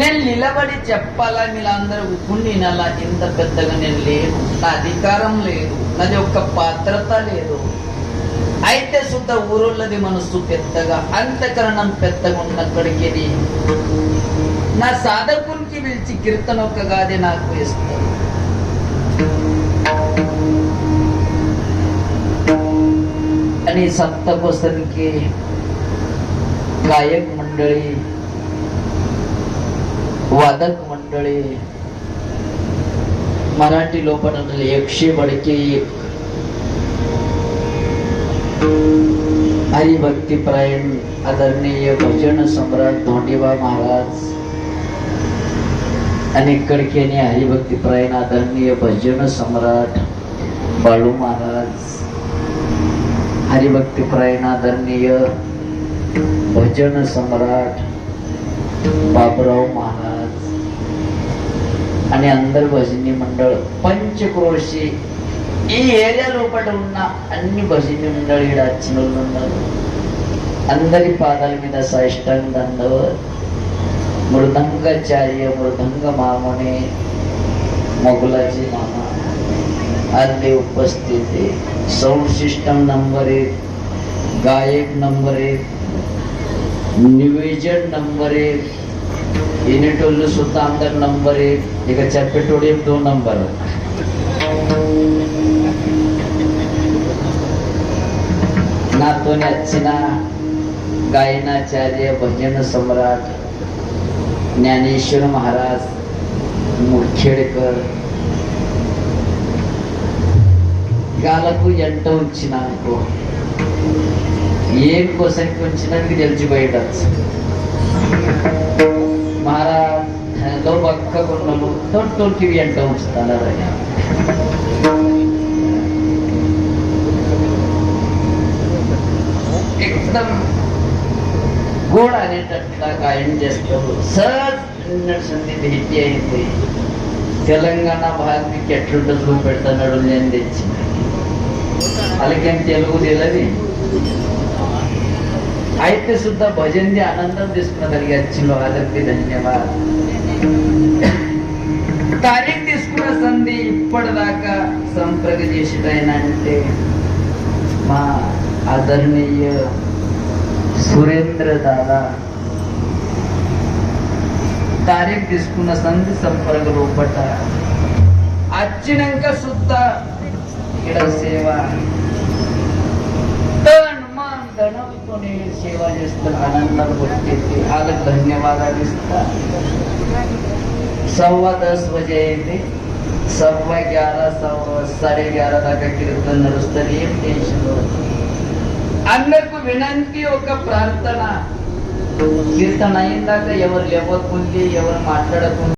నేను నిలబడి చెప్పాలని మీరందరూ ఇప్పుడు నేను అలా ఇంత పెద్దగా నేను లేను. నా అధికారం లేదు. నాది ఒక్క పాత్రత లేదు. అయితే సుద్ధ ఊరులది మనస్సు పెద్దగా అంతకరణం పెద్దగా ఉన్నక్కడికి నా సాధకునికి పిలిచి కీర్తన ఒక్కగాది నాకు ఇస్తారు అని సప్త పుస్తకి గాయక మండలి वादक मंडळी मराठी लोकांना एकशे बडके एक. हरिभक्तीपरायण आदरणीय भजन सम्राट धोंडीबा महाराज आणि कडकेने हरिभक्तीपरायण आदरणीय भजन सम्राट बाळू महाराज हरिभक्तीपरायण आदरणीय भजन सम्राट बाबराव महाराज అని అందరు భజన్య మండలి పంచక్రోషి ఈ ఏరియా లోపల ఉన్న అన్ని భజన్య మండలి ఇక్కడ వచ్చిన ఉన్నారు అందరి పాదాల మీద సాయిష్టం దండవ మృదంగాచార్య మృదంగ మామని మొగులజీ మామ ಅಲ್ಲಿ ఉపస్థితి. సౌండ్ సిస్టమ్ నంబర్ ఎయిట్ గాయక్ నంబర్ ఎయిట్ ನಿವೇಜನ್ నంబర్. ఎయిట్ వినేటోళ్ళు సుద్దా అందరు నంబర్ ఇక చెప్పేటోడు ఏం దో నంబర్ నాతో వచ్చిన గాయనాచార్య భజన సమ్రాట్ జ్ఞానేశ్వర మహారాజ్ ముఖ్యడికర్ గాలకు ఎంట ఉంచినానుకో ఏం కోసానికి ఉంచినానికి తెలిసిపోయేటచ్చు కొన్నలు తొట్టుకి ఎంట ఉంచుతాను అదయ్యా एकदम గోడ అనేటట్టుగా గాయం చేస్తారు సార్ నిన్నటి సంధి భేటీ అయింది తెలంగాణ భారత్ మీకు ఎట్లుంటుంది చూపెడతాడు నేను తెచ్చి అలాగే తెలుగు తెలియదు అయితే సుద్ధ భజంది ఆనందం తీసుకున్న కలిగి వచ్చిందో వాళ్ళకి ధన్యవాద్ కార్యం తీసుకున్న సంధి ఇప్పటిదాకా సంప్రగ చేసేటైన అంటే మా ఆదరణీయ సురేంద్ర దాదా తారీఖు తీసుకున్న సంధి సంపర్క లోపట అచ్చినాక సుత్త ఇక్కడ సేవ. హనుమాన్ గణపుని సేవ చేస్తున్న ఆనందాలు కొట్టేసి వాళ్ళకి ధన్యవాదాలు ఇస్తా. सव्वा दस बजे येते सव्वा ग्यारह सव्वा साडे ग्यारह దాకా కీర్తన నడుస్తుంది ఏం టెన్షన్ అందరికి వినంతి ఒక ప్రార్థన కీర్తన అయిందాక ఎవరు లేవకుంది ఎవరు మాట్లాడకుండా